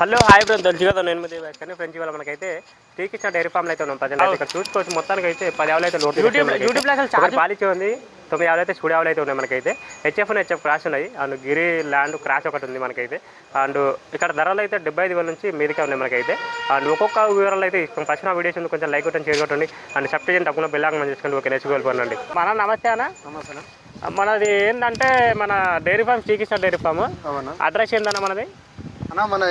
Hello hi bro. తెలుసు కదా నేను మీద కానీ ఫ్రెండ్స్ ఇవాళ మనకైతే శ్రీకృష్ణ డైరీ ఫామ్లో అయితే ఉన్నాం. అయితే ఇక్కడ చూసుకోవచ్చు. మొత్తానికి అయితే పది ఆవులు అయితే లోటు యూట్యూబ్ చాలా బాలిచి ఉంది. తొమ్మిది ఆవులు అయితే స్టూడియో ఆవులు అయితే ఉన్నాయి మనకైతే. హెచ్ఎఫ్ హెచ్ఎఫ్ క్రాష్ ఉన్నాయి. అండ్ గిరి ల్యాండ్ క్రాష్ ఒకటి ఉంది మనకైతే. అండ్ ఇక్కడ ధరలు అయితే డెబ్బై ఐదు వేల నుంచి మీదకే ఉన్నాయి మనకైతే. అండ్ ఒక్కొక్క వివరాలు అయితే ఇస్తాం. ఫస్ట్ నా వీడియోస్ ఉంది కొంచెం లైక్ కొట్టండి షేర్ కొట్టండి. అండ్ సబ్స్క్రైబ్ తప్పకుండా బెల్లాంగ్ మనం చేసుకోండి ఓకే నేర్చుకోవాలి మన నమస్తే అన్న. నమస్తే మనది ఏంటంటే మన dairy farm Srikrishna dairy farm. అవునా? అడ్రస్ ఏందన్న మనది? అన్న మన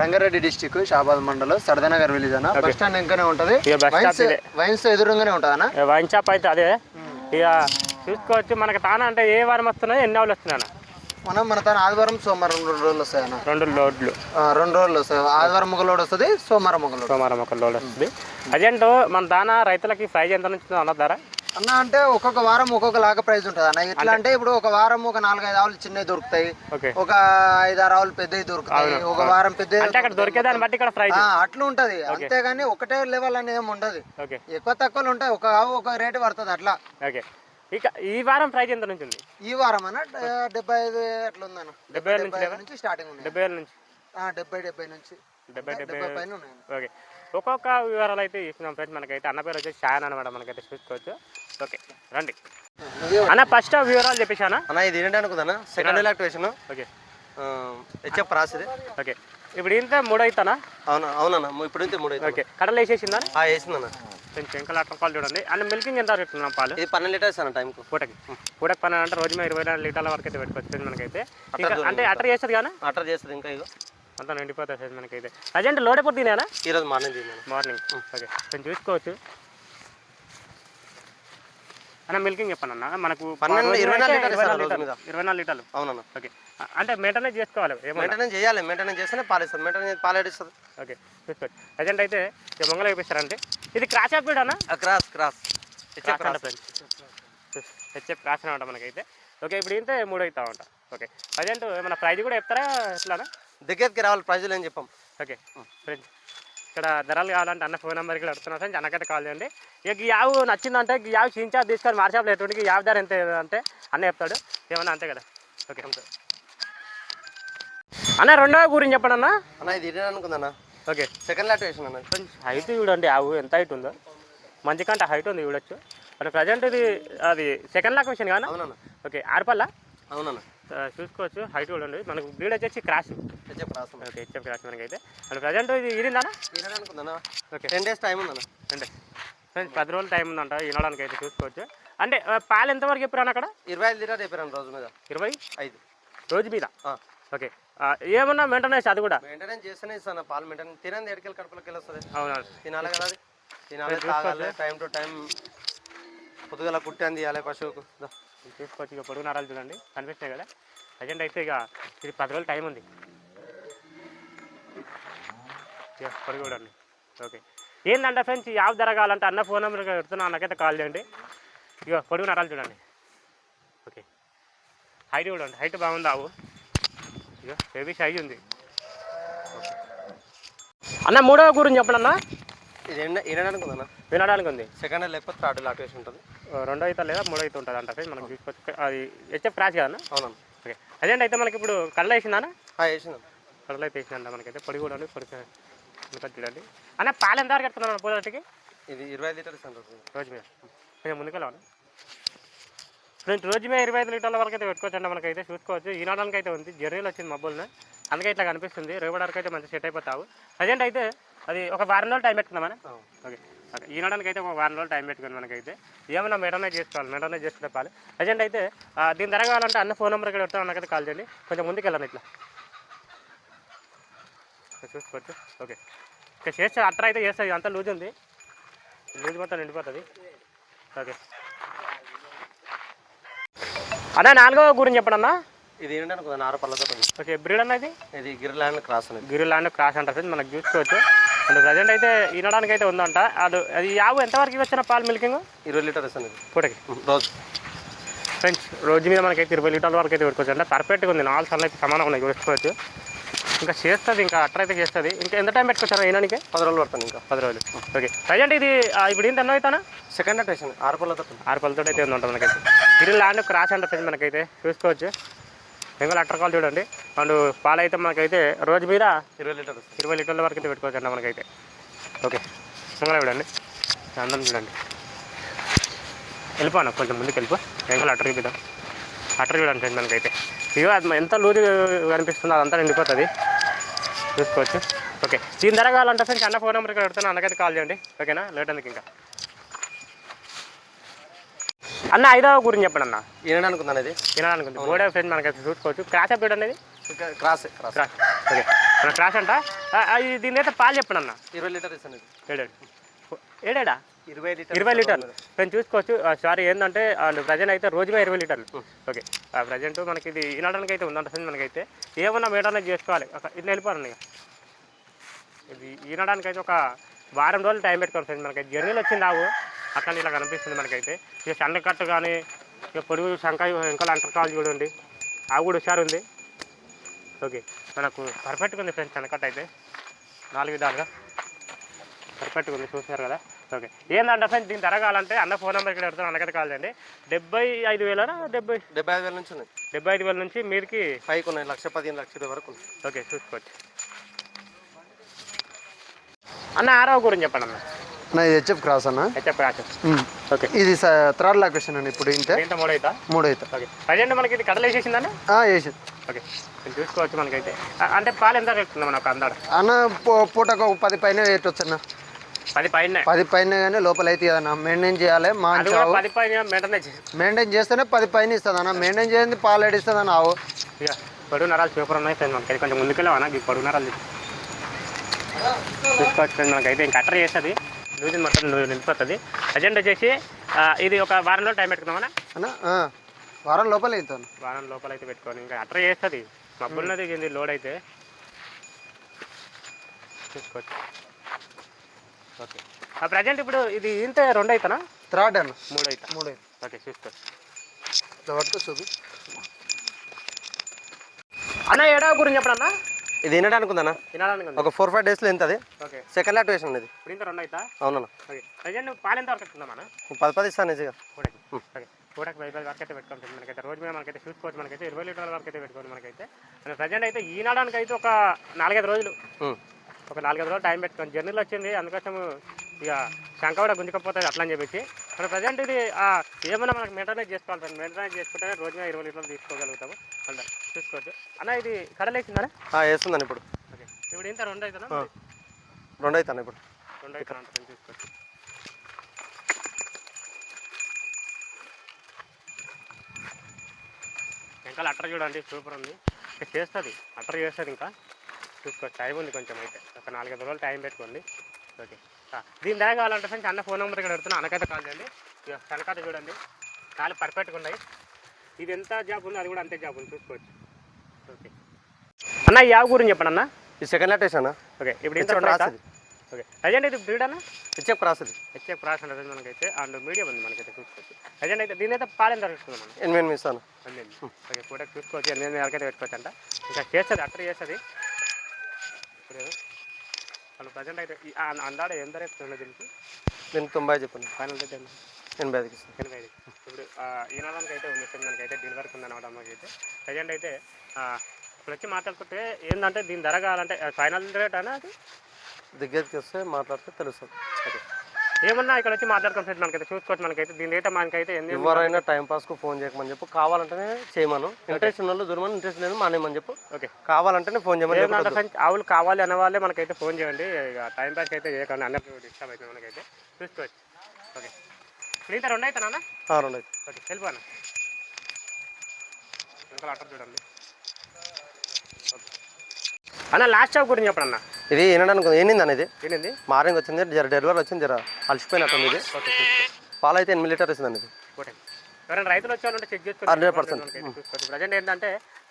రంగారెడ్డి డిస్టిక్ షాబాద్ మండలం సరదానగర్ విలేజ్ అన్న. బస్ స్టాండ్ ఇంకనే ఉంటది. వైన్స్ ఎదురుగానే ఉంటది అన్న. వైన్ షాప్ అయితే అదే. ఇక చూసుకోవచ్చు మనకి తానా అంటే ఏ వారం వస్తున్నాయి ఎన్ని ఆవులు వస్తున్నాయి? మనం మన తన ఆదివారం సోమవారం రెండు రోజులు వస్తాయి అన్న. రెండు లోడ్లు రెండు రోజులు వస్తాయి. ఆదివారం ఒక లోడ్ వస్తుంది సోమవారం ఒక లోడ్. సోమవారం ఒక లోడ్ వస్తుంది. అదేంటో మన దానా రైతులకి ప్రైజ్ ఎంత నుంచి అన్న ధర? అన్న అంటే ఒక్కొక్క వారం ఒక్కొక్క లాగా ప్రైస్ ఉంటుంది అన్న. ఎట్లా అంటే ఇప్పుడు ఒక వారం ఒక నాలుగైదు ఆవులు చిన్నవి దొరుకుతాయి. ఒక ఐదు ఆరు ఆవులు పెద్దవి దొరుకుతాయి. ఒక వారం పెద్ద అంటే అక్కడ దొరికేదాన్ని బట్టి ఇక్కడ ప్రైజ్ అట్లా ఉంటది. అంతేగాని ఒకటే లెవెల్ అని ఏమి ఉండదు ఎక్కువ తక్కువలు ఉంటాయి. ఒక ఆవు ఒక రేటు పడుతుంది అట్లా. ఓకే. ఇక ఈ వారం ప్రైజ్ ఎంత నుంచి ఉంది? ఈ వారం అన్న డెబ్బై ఐదు ఎట్లా ఉందన్న డెబ్బై నుంచి నుంచి స్టార్టింగ్ ఉన్నాయి. డెబ్బై నుంచి. డెబ్బై డెబ్బై నుంచి. డెబ్బై డెబ్బై పైన ఉన్నాయి. ఓకే. ఒక్కొక్క వివరాలు అయితే ఇస్తున్నాం ఫ్రెండ్స్. మనకైతే అన్న పేరు వచ్చేసి షాన్ అనమాట మనకైతే చూసుకోవచ్చు. ఓకే రండి. అన్న ఫస్ట్ వివరాలు చెప్పేశానా అన్న. ఇది ఏంటంటే అనుకుందా సెకండ్ ఎలక్ట్రేషన్ ఓకే. హెచ్ఎఫ్ రాస్ ఇది ఓకే. ఇప్పుడు ఇంత మూడు అవుతానా అవునా అవునన్న ఇప్పుడు ఇంతే మూడు ఓకే. కడలు వేసేసిందా ఆ వేసిందన్న. కొంచెం ఇంకా అట్లా పాలు చూడండి. అండ్ మిల్కింగ్ ఎంత పెట్టుకున్నాం పాలు? ఇది పన్నెండు లీటర్స్ అన్న టైంకు. పూటకి. పూటకి పని అంటే రోజు ఇరవై నాలుగు లీటర్ల వరకు అయితే పెట్టుకోవచ్చు మనకైతే. అంటే అటర్ చేస్తుంది కానీ అటర్ చేస్తుంది ఇంకా ఇగో. అంతా నిండిపోతుంది మనకైతే. అజెంట్ లోడ్ ఎప్పుడు తినేనా ఈరోజు మార్నింగ్ తిన్నాను. మార్నింగ్. ఓకే. కొంచెం చూసుకోవచ్చు. అన్న మిల్కింగ్ చెప్పండి అన్న. మనకు పన్నెండు, ఇరవై నాలుగు లీటర్లు ఇరవై ఇస్తారు రోజు లీటర్లు. ఇరవై నాలుగు లీటర్లు. అవునన్న ఓకే. అంటే మెయింటెనెన్స్ చేసుకోవాలి మెయింటెనెన్స్ చేయాలి. మెయింటెనెన్స్ చేస్తేనే పాలు ఇస్తుంది మెయింటెనెన్స్ పాలు ఇస్తుంది ఓకే. చూసుకోవచ్చు అజెంట్ అయితే మంగళ చూపిస్తారంటే ఇది క్రాష్ అప్డేట్ అన్న? Cross cross HF cross cross cross అనమాట మనకైతే. ఓకే ఇప్పుడు ఇంతే మూడు అవుతా ఉంటా. ఓకే. అజెంట్ మన ప్రైజ్ కూడా చెప్తారా? ఎట్లానా దగ్గరికి రావాలి. ప్రైజులు ఏం చెప్పాం. ఓకే. ఫ్రెండ్స్ ఇక్కడ ధరలు కావాలంటే అన్న ఫోన్ నెంబర్కి అడుగుతున్నా సార్ అన్నకైతే కాల్ చేయండి. ఇక ఈ యావు నచ్చిందంటే ఈ యావు చించా తీసుకొని మార్షాప్లో ఎటువంటి యావ్ ధర ఎంత అంటే అన్న చెప్తాడు. ఏమన్నా అంతే కదా. ఓకే అన్న రెండవ గురించి చెప్పండి అన్న. అన్న ఇది అనుకుందన్న ఓకే. సెకండ్ ఎలక్ట్రేషన్ అన్న. కొంచెం హైట్ చూడండి ఆవు ఎంత హైట్ ఉందో. మంచి కంటే హైట్ ఉంది చూడొచ్చు. అంటే ప్రజెంట్ ఇది అది సెకండ్ లాక్ మిషన్ కానీ? అవునన్న. ఓకే ఆరుపల్ల? అవునన్న. చూసుకోవచ్చు. హైట్ చూడండి మనకు బ్రీడ్ వచ్చేసి క్రాస్. ఓకే హెచ్ఎఫ్ క్రాష్ మనకైతే. అంటే ప్రజెంట్ ఇది ఇదిందా ఇదే అనుకుందన్న ఓకే. టెన్ డేస్ టైం ఉందన్న. అంటే ఫ్రెండ్స్ పది రోజులు టైం ఉందంట. వినడానికి అయితే చూసుకోవచ్చు. అంటే పాలు ఎంతవరకు చెప్పారు అక్కడ? ఇరవై ఐదు లీటర్ చెప్పాను రోజు మీద. ఇరవై? ఐదు. రోజు మీద. ఓకే. ఏమన్నా మెయింటెనెన్స్ అది కూడా? మెయింటెనెన్స్ చేస్తేనే ఇస్తాను పాలు మెయింటెనెన్స్ తినంది ఎడకెళ్ళి కడుపులోకి వెళ్ళి వస్తుంది అవును తినాలి కదా తినాలి తాగాలి టైం టు టైం పొద్దుగల కుట్టాను తీయాలి పశువుకు దా. చూసుకోవచ్చు ఇక పొడుగు నరాలు చూడండి. కనిపిస్తాయి కదా? ప్రజెంట్ అయితే ఇక ఇది పది రోజులు టైం ఉంది. ఇక పొడుగు చూడండి. ఓకే ఏంటంటే ఫ్రెండ్స్ ఈ యాప్ ధర కావాలంటే అన్న ఫోన్ నెంబర్ పెడుతున్నా అన్నకైతే కాల్ చేయండి. ఇక పొడుగు నరాలు చూడండి. ఓకే హైట్ చూడండి. హైట్ బాగుంది ఆవు. ఇక హెవీ సైజ్ ఉంది. అన్న మూడవ గురించి చెప్పండి అన్న ఇది ఎండడానికి ఉందన్న? వినడానికి ఉంది. సెకండ్ లేకపోతే థర్డ్ లాటేషన్ ఉంటుంది. ఆ, రెండో అయితే లేదా మూడో అయితే ఉంటుంది అంట మనకు తీసుకొచ్చి అది హెచ్ఎఫ్ క్రాష్ కదన్న అవునన్న ఓకే. అదేంటి అయితే మనకి ఇప్పుడు కళ్ళ వేసిందా ఆ, వేసిందన్న కళ్ళలో అయితే వేసిందంట మనకైతే. పొడి కూడా పొడి చూడండి. అన్న పాలు ఎంత వరకు ఎడుతున్నాను పోదాటికి ఇది ఇరవై ఐదు లీటర్స్ రోజు. మీద. కొంచెం ముందుకెళ్ళాను ఫ్రెండ్స్ రోజు మీద ఇరవై ఐదు లీటర్ల వరకు అయితే పెట్టుకోవచ్చు అండి మనకైతే. చూసుకోవచ్చు. ఈనాడానికి అయితే ఉంది. జర్నీలో వచ్చింది మబ్బుల్ని. అందుకే ఇట్లా కనిపిస్తుంది. రేపడానికి అయితే మంచి సెట్ అయిపోతావు. అదేంటి అయితే అది ఒక వారం రోజులు టైం పెట్టుకుందామని. ఓకే ఓకే ఈనాడానికి అయితే ఒక వారం రోజులు టైం పెట్టుకుని మనకైతే. ఏమైనా మెడనే చేసుకోవాలి మెడనే చేసుకుంటే పాలు అజెంట్ అయితే దీని ధర కావాలంటే అన్న ఫోన్ నెంబర్ ఇక్కడ పెడతాను నాకైతే కాల్ చేయండి. కొంచెం ముందుకు వెళ్ళాను ఇట్లా. చూసుకోవచ్చు ఓకే ఇక్కడ చేస్తే అట్ర అయితే చేస్తుంది అంతా లూజ్ ఉంది. లూజ్ మొత్తం నిండిపోతుంది. ఓకే అన్న నాలుగవ గురించి చెప్పండి అన్న. ఇది ఏంటంటే ఉంది ఓకే బ్రీడ్ అన్నది ఇది? గిరిలాండ్ క్రాస్ అనేది. గిరి ల్యాండ్ క్రాస్ అంటారు. మనకు చూసుకోవచ్చు. అంటే ప్రజెంట్ అయితే ఈనడానికి అయితే ఉందంట. అది అది యావు ఎంతవరకు వచ్చిన పాలు మిల్కింగ్? ఇరవై లీటర్స్ అనేది పూటకి? రోజు. ఫ్రెండ్స్ రోజు మీద మనకైతే ఇరవై లీటర్ల వరకు అయితే పెట్టుకోవచ్చు అంటే పర్ఫెక్ట్గా ఉంది. నాలుగు సార్లు అయితే సమానంగా ఉన్నాయి. చూసుకోవచ్చు ఇంకా చేస్తుంది ఇంకా అట్ర అయితే చేస్తుంది. ఇంకా ఎంత టైం పెట్టుకోవచ్చు ఈనానికి పది రోజులు పడుతుంది ఇంకా. పది రోజులు. ఓకే. ప్రజెంట్ ఇది ఇప్పుడు ఏంటి అవుతానా సెకండ్ అటేషన్ ఆరు పళ్ళతో. ఆరు పళ్ళతో అయితే ఉందంట మనకైతే. గిరి ల్యాండ్ క్రాస్ అంటే మనకైతే. చూసుకోవచ్చు. బెంగాల్ అట్టర్ కాల్ చూడండి. అండ్ పాలు అయితే మనకైతే రోజు మీద ఇరవై లీటర్ ఇరవై లీటర్ల వరకు అయితే పెట్టుకోవచ్చు అండి మనకైతే. ఓకే. మంగళ చూడండి. అందరం చూడండి. వెళ్ళిపోను? కొంచెం ముందుకు వెళ్ళిపో. బెంగాల్ అట్టర్ చూపిద్దాం అట్టర్ చూడండి ఫ్రెండ్ మనకైతే. ఇగో అది ఎంత లూజు కనిపిస్తుందో అదంతా నిండిపోతుంది. చూసుకోవచ్చు. ఓకే. దీని ధర కావాలంటే ఫ్రెండ్స్ అన్న ఫోన్ నెంబర్కి పెడుతున్నా అన్నకైతే కాల్ చేయండి. ఓకేనా? లేట్ అందుకు ఇంకా. అన్న ఐదవ గురించి చెప్పండి అన్న వినడానికి ఉందా ఇది వినాలనుకుంది బోర్డే ఫ్రెండ్ మనకైతే చూసుకోవచ్చు. క్రాష్ అప్ అనేది క్రాస్ క్రాస్. ఓకే. మన క్రాష్ అంట? దీని అయితే పాలు చెప్పండి అన్న ఇరవై లీటర్ ఇస్తాను ఏడాడు. ఏడాడా? ఇరవై లీటర్ ఇరవై లీటర్లు. మేము చూసుకోవచ్చు. సారీ ఏంటంటే ప్రజెంట్ అయితే రోజుగా ఇరవై లీటర్లు. ఓకే. ప్రజెంట్ మనకి ఇది వినడానికి అయితే ఉందంట మనకైతే. ఏమన్నా మేడనే చేసుకోవాలి. ఒక ఇట్లా వెళ్ళిపోరండి ఇక ఇది ఈనడానికి అయితే ఒక వారం రోజులు టైం పెట్టుకోండి ఫ్రెండ్స్ మనకి. జర్నీలు వచ్చింది ఆవు అట్లా ఇలా కనిపిస్తుంది మనకైతే. ఇక సన్నకట్టు కానీ ఇక పొడుగు శంక ఇంకా అంటకాలు చూడండి. ఆవు కూడా హుషారు ఉంది. ఓకే మనకు పర్ఫెక్ట్గా ఉంది ఫ్రెండ్స్ సన్నకట్టు అయితే. నాలుగు విధాలుగా పర్ఫెక్ట్గా ఉంది చూస్తున్నారు కదా. ఓకే ఏందంటే ఫ్రెండ్స్ దీని ధర కావాలంటే అన్న ఫోన్ నెంబర్ ఇక్కడ పెడతాను అన్నకైతే కాల్ చేయండి. డెబ్బై ఐదు వేలనా? డెబ్బై డెబ్బై ఐదు వేల నుంచి ఉన్నాయి. డెబ్బై ఐదు వేల నుంచి మీరుకి పైకి ఉన్నాయి లక్ష పదిహేను లక్ష ఇరవై వరకు ఓకే చూసుకోవచ్చు. అన్న ఆరవ గురించి చెప్పండి అన్న నా ఇది హెచ్ఎఫ్ క్రాస్ అన్న? HF okay. ఇది థర్డ్ లొకేషన్ అండి ఇప్పుడు ఇంతే. మూడు అవుతా మూడు అయితే ఓకే. ప్రజెంట్ మనకి ఇది ఓకే. చూసుకోవచ్చు మనకైతే. అంటే పాలు ఎంత పెడుతుంది మనకు అందాడ? అన్న పూ- పూటకు ఒక పది పైన వేయటొచ్చు అన్న పది పైన? పది పైన కానీ లోపల అయితే అన్న మెయింటైన్ చేయాలి ఆవు. పది పైన మెయింటైన్ చేసి. మెయింటైన్ చేస్తేనే పది పైన ఇస్తుంది అన్న మెయింటైన్ చేయండి పాలు ఏడిస్తుంది అన్న ఆవు. ఇక పొడుగు నరాలు సూపర్ ఉన్నాయి మనకి. కొంచెం ముందుకెళ్ళవా ఈ పొడుగు నరాలు చూసుకోవచ్చు ఫ్రెండ్ మనకైతే. ఇంకా అట్టర్ చేస్తుంది. లూజిన్ మొత్తం నిండిపోతుంది. అజెండా వచ్చేసి ఇది ఒక వారం రోజులు టైం పెట్టుకుందామన్నా అన్న వారం లోపల అవుతాను వారం లోపల అయితే పెట్టుకొని ఇంకా అట్ర చేస్తుంది. మబ్బున్నది ఇది లోడ్ అయితే చూసుకోవచ్చు ఓకే. ప్రజెంట్ ఇప్పుడు ఇది ఇంత రెండు అవుతానా థర్డ్ అన్న. మూడు అవుతా మూడు అయితే ఓకే చూసుకోవచ్చు చూపి అన్న ఏడవ గురించి చెప్పండి అన్న ఇది వినడానికి ఉందన్న? ఉంది. ఒక ఫోర్ ఫైవ్ డేస్లో ఎంత అది ఓకే. సెకండ్ లాట్ వేసిన ఇది ఇప్పుడు ఇంత రెండు అవుతా అవునన్న. ఓకే. ప్రజెంట్ పాలు ఎంత వరకు వస్తుందా మన పది పది ఇస్తాను ఈజీగా. కూడకి. ఓకే. కూడకి బై బై వరకు అయితే పెట్టుకోండి మనకైతే. రోజు మీద మనకైతే చూసుకోవచ్చు మనకైతే. ఇరవై లీటర్ల వరకు అయితే పెట్టుకోండి మనకైతే. ప్రజెంట్ అయితే ఈనాడానికి అయితే ఒక నాలుగైదు రోజులు. ఒక నాలుగైదు రోజులు టైం పెట్టుకొని జర్నీలో వచ్చింది. అందుకోసం ఇక శంక కూడా గుంజుకపోతుంది అట్లా అని చెప్పేసి. మన ప్రజెంట్ ఇది ఆ, ఏమన్నా మనకు మెయింటైన్ చేసుకోవాలి మెయింటైన్ చేసుకుంటే రోజుగా ఇరవై లీటర్లు తీసుకోగలుగుతాము. అంత. చూసుకోవచ్చు అన్న ఇది కడలేసిందా వేస్తుందని ఇప్పుడు. ఇప్పుడు ఇంత రెండు అవుతుందా. రెండు అవుతాను ఇప్పుడు. రెండు అవుతాను చూసుకోవచ్చు ఇంకా అట్టర్ చూడండి సూపర్ ఉంది. చేస్తుంది అట్టర్ చేస్తుంది ఇంకా. చూసుకోవచ్చు టైం ఉంది కొంచెం అయితే. ఒక నాలుగైదు రోజులు టైం పెట్టుకోండి. ఓకే. దీని దగ్గర కావాలంటే ఫ్రెండ్స్ అన్న ఫోన్ నెంబర్ ఇక్కడ పెడుతున్నా. అన్నకైతే కాల్ చేయండి. కనకాట చూడండి. చాలా పర్ఫెక్ట్గా ఉన్నాయి. ఇది ఎంత జాబ్ ఉందో అది కూడా అంతే జాబ్ ఉంది చూసుకోవచ్చు. అన్న ఈ యావ్ గురించి చెప్పండి అన్న. ఈ సెకండ్ లాట్ వేసానా? ఓకే ఇప్పుడు ఇంత? ఇది ఓకే. ప్రజెంట్ ఇది బ్రీడ్ అన్న హెచ్ఎఫ్ క్రాస్ ఇది హెచ్ఎఫ్ క్రాస్ అనేది మనకైతే అండ్ మీడియం ఉంది మనకైతే చూసుకోవచ్చు ప్రజెంట్ అయితే దీని అయితే పాలెం మనం ఎనిమిది ఎనిమిది ఇస్తాను. ఎనిమిది ఓకే కూడా చూసుకోవచ్చు. ఎనిమిది వరకు అయితే పెట్టుకోవచ్చు అంట ఇంకా చేస్తుంది అట్టర్ చేస్తుంది. ఇప్పుడు వాళ్ళు ప్రజెంట్ అయితే అందాడ ఎంత రేట్ దీనికి దీనికి తొంభై చెప్పండి ఫైనల్ ఎంత ఎనభై ఐదుకి ఇస్తాను ఎనభై ఐదు ఇప్పుడు ఈనాడానికి అయితే ఉంది. మనకైతే డెలివరీకి ఉందన్నమాట అమ్మకైతే. ప్రజెంట్ అయితే ఇప్పుడు వచ్చి మాట్లాడుకుంటే ఏంటంటే దీని ధర కావాలంటే ఫైనల్ రేట్ అనా అది? దగ్గరికి వస్తే మాట్లాడితే తెలుస్తుంది. ఓకే ఏమన్నా ఇక్కడ వచ్చి మాట్లాడుకుంటే మనకైతే చూసుకోవచ్చు మనకైతే. దీని అయితే మనకైతే ఎవరైనా టైం పాస్కు ఫోన్ చేయకమని చెప్పు. కావాలంటేనే చేయమను. ఇంట్రెస్ట్ ఉన్న వాళ్ళు దూరమని ఇంట్రెస్ట్ లేదు మానేమని చెప్పు. ఓకే కావాలంటేనే ఫోన్ చేయమని ఆవులు కావాలి అనే వాళ్ళే మనకైతే ఫోన్ చేయండి. ఇక టైం పాస్ అయితే చేయకండి. అందరికీ డిస్టర్బ్ అవుతుంది మనకైతే. చూసుకోవచ్చు. ఓకే మిగతా రెండు అవుతానా ఆ, రెండు అయితే ఓకే వెళ్ళిపోనా ఇంకా అట్టర్ చూడండి. అన్న లాస్ట్ షాప్ గురించి చెప్పండి అన్న. ఇది వినడానికి ఏంది అనేది ఏంటి మార్నింగ్ వచ్చింది జర డెలివరీ వచ్చింది జర అలసిపోయినట్టుంది ఇది. పాలు అయితే ఎనిమిది లీటర్ ఇస్తుందండి ఇది. ఓకే. ఎవరైనా రైతులు వచ్చారంటే చెక్ హండ్రెడ్ పర్సెంట్. ప్రజెంట్ ఏంటంటే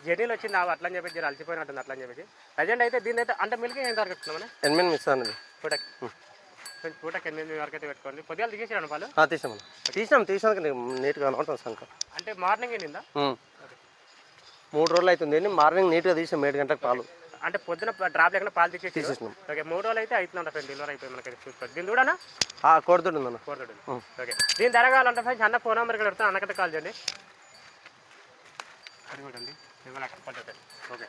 జర్నీలు వచ్చింది అట్లా అని చెప్పేసి జర అలసిపోయినట్టుంది అట్లా అని చెప్పేసి. ప్రజెంట్ అయితే దీని అయితే అంటే మిల్క్ ఎంత వరకు ఎనిమిది ఇస్తాను ఇది. పూటకి కొంచెం పూటకి ఎనిమిది వరకు అయితే పెట్టుకోండి. కొద్దిగా దిగేసాను వాళ్ళు ఆ, తీసాం తీసినాం తీసినాక నీట్గా కనబడుతుంది సంక అంటే మార్నింగ్ ఏంటిందా. మూడు రోజులు అవుతుంది మార్నింగ్ నీట్గా తీసాం ఏడు గంటలకు పాలు. అంటే పొద్దున డ్రాప్ లేకుండా పాలు తీసేసి తీసేసినాం. ఓకే మూడు రోజులు అయితే అవుతుందంట ఫ్రెండ్ డెలివరీ అయిపోయి మనకి చూసుకోవచ్చు దీని చూడనా? ఆ కోరుతుడు ఉందన్న. ఉం. ఓకే. దీని ధర కావాలంటే ఫ్రెండ్స్ అన్న ఫోన్ నెంబర్ ఇక్కడ అన్నకైతే కాల్ చేయండి. పద్ధతి ఓకే.